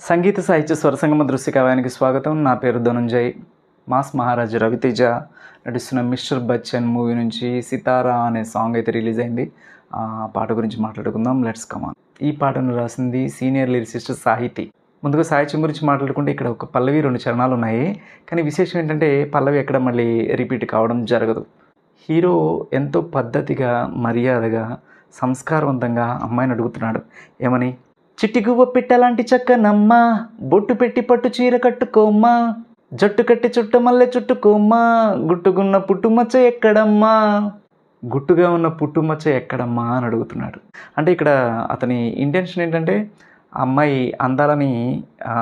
సంగీత సాహిత్య స్వరసంగమ దృశ్య కావ్యానికి స్వాగతం. నా పేరు ధనుంజయ్. మాస్ మహారాజ్ రవితేజ నటిస్తున్న మిస్టర్ బచ్చన్ మూవీ నుంచి సితారా అనే సాంగ్ అయితే రిలీజ్ అయింది. ఆ పాట గురించి మాట్లాడుకుందాం. లెట్స్ కమాన్ ఈ పాటను రాసింది సీనియర్ లిరిసిస్ట్ సాహితి. ముందుగా సాహిత్యం గురించి మాట్లాడుకుంటే ఇక్కడ ఒక పల్లవి రెండు చరణాలు ఉన్నాయి. కానీ విశేషం ఏంటంటే పల్లవి ఎక్కడ మళ్ళీ రిపీట్ కావడం జరగదు. హీరో ఎంతో పద్ధతిగా మర్యాదగా సంస్కారవంతంగా అమ్మాయిని అడుగుతున్నాడు. ఏమని? చిట్టిగువ్వ పిట్టలాంటి చక్కనమ్మ బొట్టు పెట్టి పట్టు చీర కట్టుకోమ్మా. జట్టు కట్టి చుట్ట మల్లె చుట్టుకోమ్మా. గుట్టుగున్న పుట్టుమచ్చ ఎక్కడమ్మా? గుట్టుగా ఉన్న పుట్టుమచ్చ ఎక్కడమ్మా అని అడుగుతున్నాడు. అంటే ఇక్కడ అతని ఇంటెన్షన్ ఏంటంటే అమ్మాయి అందాలని ఆ,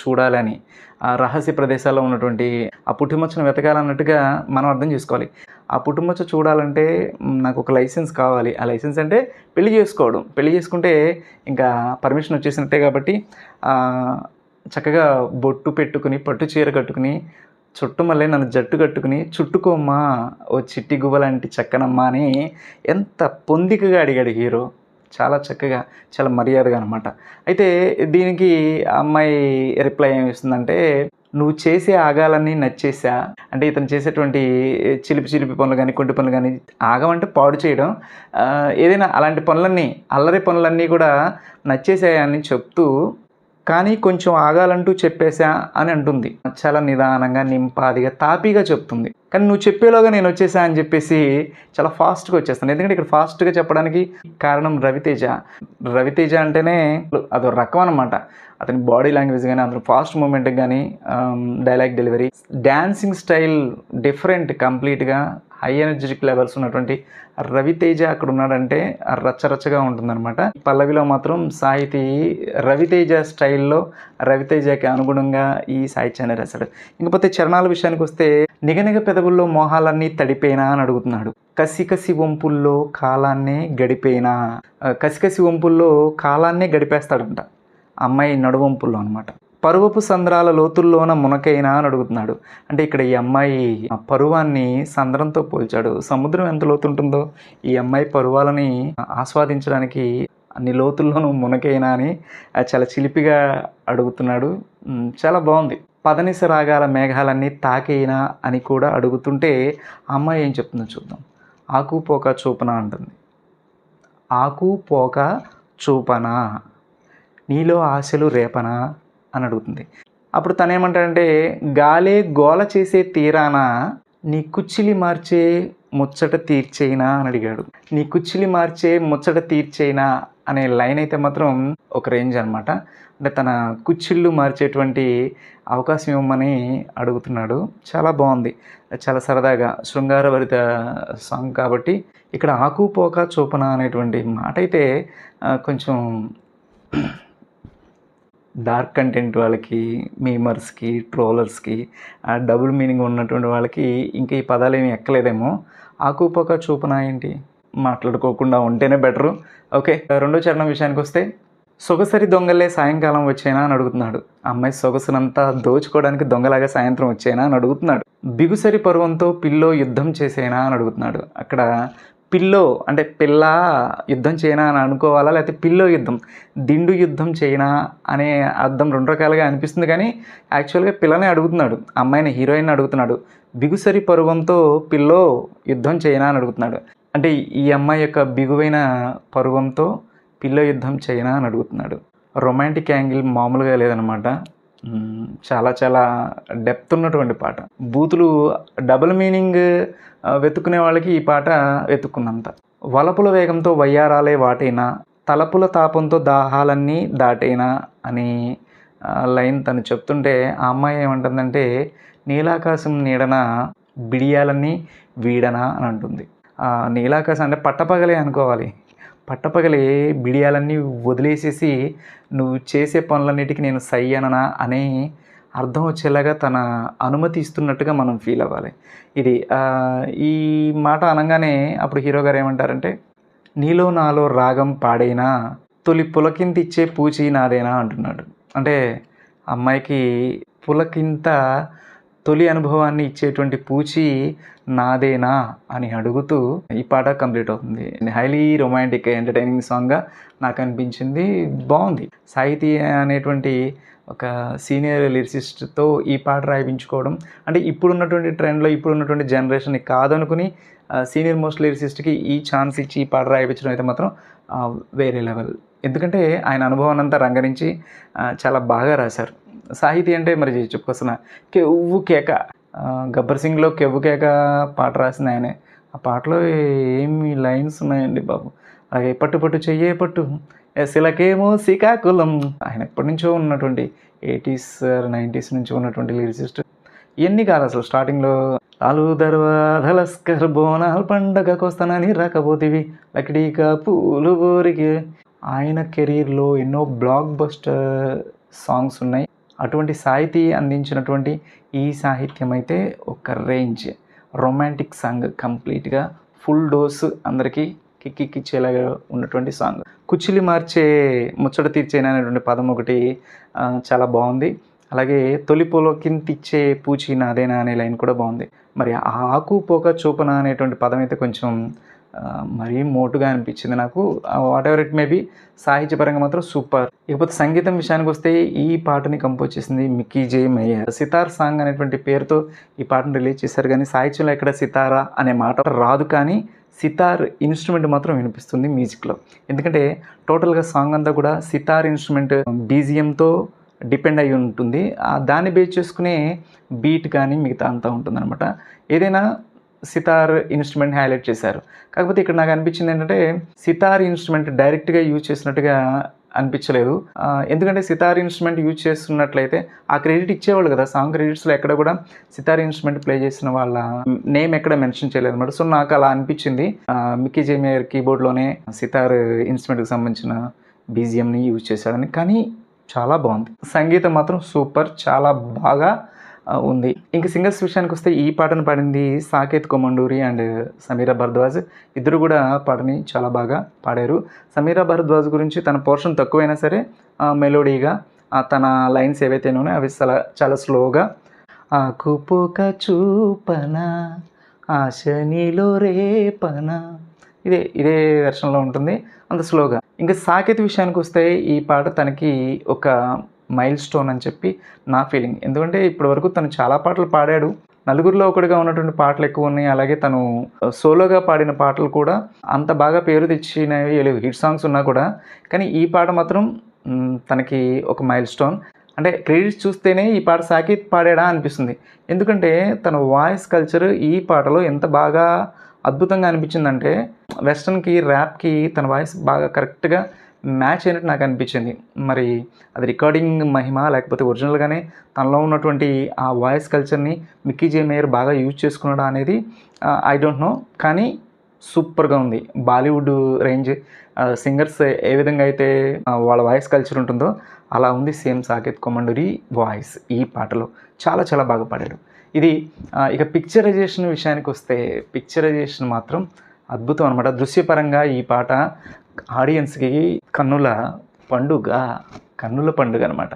చూడాలని ఆ రహస్య ప్రదేశాల్లో ఉన్నటువంటి ఆ పుట్టుమచ్చను వెతకాలన్నట్టుగా మనం అర్థం చేసుకోవాలి. ఆ పుట్టుమచ్చ చూడాలంటే నాకు ఒక లైసెన్స్ కావాలి. ఆ లైసెన్స్ అంటే పెళ్ళి చేసుకోవడం. పెళ్ళి చేసుకుంటే ఇంకా పర్మిషన్ వచ్చేసినట్టే కాబట్టి చక్కగా బొట్టు పెట్టుకుని పట్టు చీర కట్టుకుని చుట్టూ మళ్ళీ నన్ను జట్టు కట్టుకుని చుట్టుకోమ్మా ఓ చిట్టి గువ్వ లాంటి చక్కనమ్మా అని ఎంత పొందికగా అడిగాడు హీరో. చాలా చక్కగా చాలా మర్యాదగా అనమాట అయితే దీనికి ఆ అమ్మాయి రిప్లై ఏమి ఇస్తుందంటే నువ్వు చేసే ఆగాలన్నీ నచ్చేసా? అంటే ఇతను చేసేటువంటి చిలిపి చిలిపి పనులు కానీ కుంటి పనులు కానీ ఆగమంటే పాడు చేయడం. ఏదైనా అలాంటి పనులన్నీ అల్లరి పనులన్నీ కూడా నచ్చేసాయని చెప్తూ కానీ కొంచెం ఆగాలంటూ చెప్పేశా అని అంటుంది. చాలా నిదానంగా నింపాదిగా తాపీగా చెప్తుంది. కానీ నువ్వు చెప్పేలోగా నేను వచ్చేసా అని చెప్పేసి చాలా ఫాస్ట్గా వచ్చేస్తాను. ఎందుకంటే ఇక్కడ ఫాస్ట్గా చెప్పడానికి కారణం రవితేజ. రవితేజ అంటేనే అదో రకం అనమాట అతని బాడీ లాంగ్వేజ్ కానీ అతని ఫాస్ట్ మూమెంట్ కానీ dialogue delivery dancing style different కంప్లీట్గా హై ఎనర్జెటిక్ లెవెల్స్ ఉన్నటువంటి రవితేజ అక్కడ ఉన్నాడంటే రచ్చరచ్చగా ఉంటుందన్నమాట. పల్లవిలో మాత్రం సాహితీ రవితేజ స్టైల్లో రవితేజకి అనుగుణంగా ఈ సాహిత్యాన్ని రాశాడు. ఇంకపోతే చరణాల విషయానికి వస్తే నిగనిగ పెదవుల్లో మోహాలన్నీ తడిపోయినా అని అడుగుతున్నాడు. కసికసి వంపుల్లో కాలాన్నే గడిపోయినా కసికసి వంపుల్లో కాలాన్నే గడిపేస్తాడంట. అమ్మాయి నడువంపుల్లో అనమాట పరువపు సంద్రాల లోతుల్లోన మునకైనా అని అడుగుతున్నాడు. అంటే ఇక్కడ ఈ అమ్మాయి ఆ పరువాన్ని సంద్రంతో పోల్చాడు. సముద్రం ఎంత లోతు ఉంటుందో? ఈ అమ్మాయి పరువాలని ఆస్వాదించడానికి అన్ని లోతుల్లోనూ మునకైనా అని చాలా చిలిపిగా అడుగుతున్నాడు. చాలా బాగుంది. పదనిస రాగాల మేఘాలన్నీ తాకైనా అని కూడా అడుగుతుంటే అమ్మాయి ఏం చెప్తుందో చూద్దాం. ఆకు పోక చూపన అంటుంది. ఆకు పోక చూపనా? నీలో ఆశలు రేపనా? అని అడుగుతుంది. అప్పుడు తనేమంటాడంటే గాలే గోల చేసే తీరాన? నీ కుచ్చిలి మార్చే ముచ్చట తీర్చేనా అని అడిగాడు. నీ కుచ్చిలి మార్చే ముచ్చట తీర్చేనా అనే లైన్ అయితే మాత్రం ఒక రేంజ్ అనమాట అంటే తన కుచ్చిళ్ళు మార్చేటువంటి అవకాశం ఇవ్వమని అడుగుతున్నాడు. చాలా బాగుంది. చాలా సరదాగా శృంగారభరిత సాంగ్ కాబట్టి ఇక్కడ ఆకుపోక చూపన అనేటువంటి మాట అయితే కొంచెం డార్క్ కంటెంట్ వాళ్ళకి మీమర్స్కి ట్రోలర్స్కి ఆ డబుల్ మీనింగ్ ఉన్నటువంటి వాళ్ళకి ఇంకా ఈ పదాలు ఏమి ఎక్కలేదేమో. ఆకుపోక చూపున ఏంటి? మాట్లాడుకోకుండా ఉంటేనే బెటరు. ఓకే రెండో చరణం విషయానికి వస్తే సొగసరి దొంగలే సాయంకాలం వచ్చేనా అని అడుగుతున్నాడు. అమ్మాయి సొగసునంతా దోచుకోవడానికి దొంగలాగా సాయంత్రం వచ్చేనా అని అడుగుతున్నాడు. బిగుసరి పర్వంతో పిల్లో యుద్ధం చేసేనా అని అడుగుతున్నాడు. అక్కడ పిల్లో అంటే పిల్ల యుద్ధం చేయనా అని అనుకోవాలా? లేకపోతే పిల్లో యుద్ధం దిండు యుద్ధం చేయనా అనే అర్థం రెండు రకాలుగా అనిపిస్తుంది కానీ యాక్చువల్గా పిల్లనే అడుగుతున్నాడు అమ్మాయిని హీరోయిన్ అడుగుతున్నాడు. బిగుసరి పరువంతో పిల్లో యుద్ధం చేయనా అని అడుగుతున్నాడు. అంటే ఈ అమ్మాయి యొక్క బిగువైన పరువంతో పిల్లో యుద్ధం చేయనా అని అడుగుతున్నాడు. రొమాంటిక్ యాంగిల్ మామూలుగా లేదనమాట. చాలా చాలా డెప్త్ ఉన్నటువంటి పాట. బూతులు డబుల్ మీనింగ్ వెతుక్కునే వాళ్ళకి ఈ పాట వెతుక్కున్నంత వలపుల వేగంతో వయ్యారాలే వాటైనా తలపుల తాపంతో దాహాలన్నీ దాటైనా అని లైన్ తను చెప్తుంటే ఆ అమ్మాయి ఏమంటుందంటే నీలాకాశం నీడన బిడియాలన్నీ వీడనా అని అంటుంది. నీలాకాశం అంటే పట్టపగలే అనుకోవాలి. పట్టపగలే బిడియాలన్నీ వదిలేసేసి నువ్వు చేసే పనులన్నిటికీ నేను సై అననా అనే అర్థం వచ్చేలాగా తన అనుమతి ఇస్తున్నట్టుగా మనం ఫీల్ అవ్వాలి. ఇది ఈ మాట అనగానే అప్పుడు హీరో గారు ఏమంటారంటే నీలో నాలో రాగం పాడైనా తొలి పులకింతిచ్చే పూచి నాదేనా అంటున్నాడు. అంటే అమ్మాయికి పులకింత తొలి అనుభవాన్ని ఇచ్చేటువంటి పూచి నాదేనా అని అడుగుతూ ఈ పాట కంప్లీట్ అవుతుంది. హైలీ రొమాంటిక్ ఎంటర్టైనింగ్ సాంగ్గా నాకు అనిపించింది. బాగుంది. సాహితీ అనేటువంటి ఒక సీనియర్ లిరిసిస్ట్తో ఈ పాట రాయించుకోవడం అంటే ఇప్పుడున్నటువంటి ట్రెండ్లో ఇప్పుడున్నటువంటి జనరేషన్ కాదనుకుని సీనియర్ మోస్ట్ లిరిసిస్ట్కి ఈ ఛాన్స్ ఇచ్చి ఈ పాట రాయించడం అయితే మాత్రం వేరే లెవెల్ ఎందుకంటే ఆయన అనుభవాన్ని అంతా రంగరించి చాలా బాగా రాశారు. సాహితీ అంటే మరి చెప్పుకొస్తున్న కెవ్వు కేక. గబ్బర్ సింగ్లో కెవ్వు కేక పాట రాసింది ఆయనే. ఆ పాటలో ఏమి లైన్స్ ఉన్నాయండి బాబు. అలాగే పట్టు పట్టు చెయ్యే పట్టు ఎస్లకేమో శ్రీకాకుళం ఆయన ఎప్పటి నుంచో ఉన్నటువంటి ఎయిటీస్ నైంటీస్ నుంచి ఉన్నటువంటి లిరిసిస్ట్. ఇవన్నీ కాదు అసలు స్టార్టింగ్లో ఆలు దర్వాధలస్కర్ బోనాల్ పండగకు వస్తానని రాకపోతేవి లకిడీకా పూలు ఊరికి ఆయన కెరీర్లో ఎన్నో బ్లాక్ బస్టర్ సాంగ్స్ ఉన్నాయి. అటువంటి సాహితీ అందించినటువంటి ఈ సాహిత్యం అయితే ఒక రేంజ్. రొమాంటిక్ సాంగ్ కంప్లీట్గా ఫుల్ డోస్ అందరికీ కిక్కిచ్చేలాగా ఉన్నటువంటి సాంగ్. కుచ్చిలి మార్చే ముచ్చట తీర్చేనా అనేటువంటి పదం ఒకటి చాలా బాగుంది. అలాగే తొలి పొలకింతిచ్చే పూచి నాదేనా అనే లైన్ కూడా బాగుంది. మరి ఆకు పోక చూపన అనేటువంటి పదం అయితే కొంచెం మరీ మోటుగా అనిపించింది నాకు. Whatever it may be సాహిత్యపరంగా మాత్రం సూపర్ ఇకపోతే సంగీతం విషయానికి వస్తే ఈ పాటని కంపోజ్ చేసింది మిక్కీ జే మయ్యర్ సితార్ సాంగ్ అనేటువంటి పేరుతో ఈ పాటను రిలీజ్ చేశారు. కానీ సాహిత్యంలో ఎక్కడ సితారా అనే మాట రాదు. కానీ సితార్ ఇన్స్ట్రుమెంట్ మాత్రం వినిపిస్తుంది మ్యూజిక్లో ఎందుకంటే టోటల్గా సాంగ్ అంతా కూడా సితార్ ఇన్స్ట్రుమెంట్ బీజిఎంతో డిపెండ్ అయి ఉంటుంది. దాన్ని బేస్ చేసుకునే బీట్ కానీ మిగతా అంతా ఉంటుందన్నమాట. ఏదైనా సితార్ ఇన్స్ట్రుమెంట్ హైలైట్ చేశారు. కాకపోతే ఇక్కడ నాకు అనిపించింది ఏంటంటే సితార్ ఇన్స్ట్రుమెంట్ డైరెక్ట్గా యూజ్ చేసినట్టుగా అనిపించలేదు. ఎందుకంటే సితార్ ఇన్స్ట్రుమెంట్ యూజ్ చేస్తున్నట్లయితే ఆ క్రెడిట్ ఇచ్చేవాళ్ళు కదా సాంగ్ క్రెడిట్స్లో ఎక్కడ కూడా సితార్ ఇన్స్ట్రుమెంట్ ప్లే చేసిన వాళ్ళ నేమ్ ఎక్కడ మెన్షన్ చేయలేదు అనమాట సో నాకు అలా అనిపించింది. మిక్కీ జేమియర్ కీబోర్డ్లోనే సితార్ ఇన్స్ట్రుమెంట్కి సంబంధించిన బీజిఎంని యూజ్ చేశాడని. కానీ చాలా బాగుంది. సంగీతం మాత్రం సూపర్ చాలా బాగా ఉంది. ఇంక సింగర్స్ విషయానికి వస్తే ఈ పాటను పాడింది సాకేత్ కొమండూరి అండ్ సమీరా భరద్వాజ్. ఇద్దరు కూడా పాటని చాలా బాగా పాడారు. సమీరా భరద్వాజ్ గురించి తన పోర్షన్ తక్కువైనా సరే మెలోడీగా తన లైన్స్ ఏవైతే ఉన్నాయో అవి చాలా చాలా స్లోగా ఆకుపోక చూపన ఆశ నీలో రేపన ఇదే ఇదే వెర్షన్లో ఉంటుంది. అంత స్లోగా. ఇంకా సాకేత్ విషయానికి వస్తే ఈ పాట తనకి ఒక మైల్ స్టోన్ అని చెప్పి నా ఫీలింగ్. ఎందుకంటే ఇప్పటివరకు తను చాలా పాటలు పాడాడు. నలుగురిలో ఒకటిగా ఉన్నటువంటి పాటలు ఎక్కువ ఉన్నాయి. అలాగే తను సోలోగా పాడిన పాటలు కూడా అంత బాగా పేరు తెచ్చినవి లేవు. హిట్ సాంగ్స్ ఉన్నా కూడా. కానీ ఈ పాట మాత్రం తనకి ఒక మైల్ స్టోన్. అంటే క్రెడిట్స్ చూస్తేనే ఈ పాట సాకిత్ పాడాడా అనిపిస్తుంది. ఎందుకంటే తన వాయిస్ కల్చర్ ఈ పాటలో ఎంత బాగా అద్భుతంగా అనిపించిందంటే వెస్ట్రన్కి ర్యాప్కి తన వాయిస్ బాగా కరెక్ట్గా మ్యాచ్ అయినట్టు నాకు అనిపించింది. మరి అది రికార్డింగ్ మహిమ లేకపోతే ఒరిజినల్గానే తనలో ఉన్నటువంటి ఆ వాయిస్ కల్చర్ని మిక్కీ జే మేయర్ బాగా యూజ్ చేసుకున్నాడా అనేది ఐ డోంట్ నో. కానీ సూపర్గా ఉంది. బాలీవుడ్ రేంజ్ సింగర్స్ ఏ విధంగా అయితే వాళ్ళ వాయిస్ కల్చర్ ఉంటుందో అలా ఉంది సేమ్ సాకేత్ కొమండూరి వాయిస్ ఈ పాటలో. చాలా చాలా బాగా పాడాడు. ఇది ఇక పిక్చరైజేషన్ విషయానికి వస్తే పిక్చరైజేషన్ మాత్రం అద్భుతం అనమాట దృశ్యపరంగా ఈ పాట ఆడియన్స్కి కన్నుల పండుగ కన్నుల పండుగ అనమాట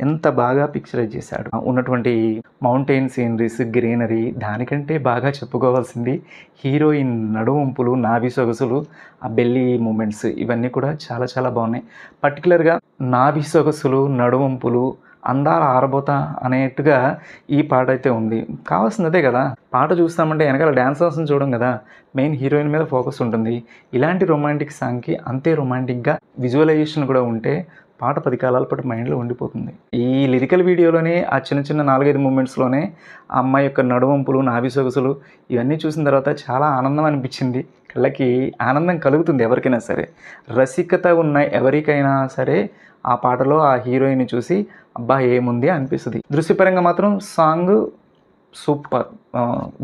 ఎంత బాగా పిక్చరైజ్ చేశాడు. ఉన్నటువంటి మౌంటైన్ సీనరీస్ గ్రీనరీ దానికంటే బాగా చెప్పుకోవాల్సింది హీరోయిన్ నడువంపులు నాభి సొగసులు ఆ బెల్లి మూమెంట్స్ ఇవన్నీ కూడా చాలా చాలా బాగున్నాయి. పర్టికులర్గా నాభి సొగసులు నడువంపులు అందాల ఆరబోత అనేట్టుగా ఈ పాట అయితే ఉంది. కావాల్సింది అదే కదా పాట చూస్తామంటే వెనకాల డ్యాన్సర్స్ని చూడం కదా మెయిన్ హీరోయిన్ మీద ఫోకస్ ఉంటుంది. ఇలాంటి రొమాంటిక్ సాంగ్కి అంతే రొమాంటిక్గా విజువలైజేషన్ కూడా ఉంటే పాట పది కాలాల పాటు మైండ్లో ఉండిపోతుంది. ఈ లిరికల్ వీడియోలోనే ఆ చిన్న చిన్న నాలుగైదు మూమెంట్స్లోనే ఆ అమ్మాయి యొక్క నడువంపులు నాభి సొగసులు ఇవన్నీ చూసిన తర్వాత చాలా ఆనందం అనిపించింది. కళ్ళకి ఆనందం కలుగుతుంది ఎవరికైనా సరే. రసికత ఉన్న ఎవరికైనా సరే ఆ పాటలో ఆ హీరోయిన్ చూసి అబ్బా ఏముంది అనిపిస్తుంది. దృశ్యపరంగా మాత్రం సాంగ్ సూపర్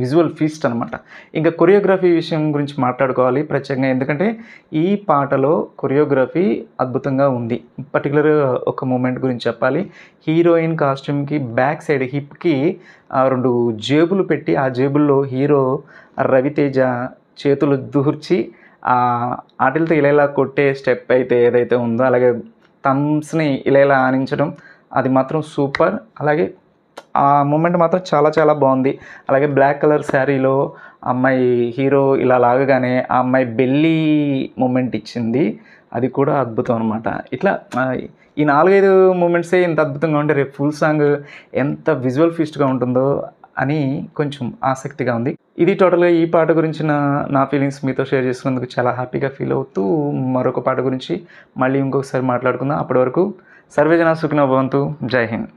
విజువల్ ఫీస్ట్ అనమాట ఇంకా కొరియోగ్రఫీ విషయం గురించి మాట్లాడుకోవాలి ప్రత్యేకంగా ఎందుకంటే ఈ పాటలో కొరియోగ్రఫీ అద్భుతంగా ఉంది. పర్టికులర్ ఒక మూమెంట్ గురించి చెప్పాలి. హీరోయిన్ కాస్ట్యూమ్కి బ్యాక్ సైడ్ హిప్కి రెండు జేబులు పెట్టి ఆ జేబుల్లో హీరో రవితేజ చేతులు దూర్చి ఆ ఆటలతో ఇలా ఇలా కొట్టే స్టెప్ అయితే ఏదైతే ఉందో అలాగే థమ్స్ని ఇలా ఇలా ఆనించడం అది మాత్రం సూపర్. అలాగే ఆ మూమెంట్ మాత్రం చాలా చాలా బాగుంది. అలాగే బ్లాక్ కలర్ శారీలో అమ్మాయి హీరో ఇలా లాగగానే ఆ అమ్మాయి బెల్లి మూమెంట్ ఇచ్చింది. అది కూడా అద్భుతం అనమాట ఇట్లా ఈ నాలుగైదు మూమెంట్సే ఇంత అద్భుతంగా ఉంటే రేపు ఫుల్ సాంగ్ ఎంత విజువల్ ఫీస్ట్గా ఉంటుందో అని కొంచెం ఆసక్తిగా ఉంది. ఇది టోటల్గా ఈ పాట గురించి నా నా ఫీలింగ్స్ మీతో షేర్ చేసుకున్నందుకు చాలా హ్యాపీగా ఫీల్ అవుతూ మరొక పాట గురించి మళ్ళీ ఇంకొకసారి మాట్లాడుకుందాం. అప్పటి వరకు सर्वे जन सुखिनो भवन्तु। जय हिंद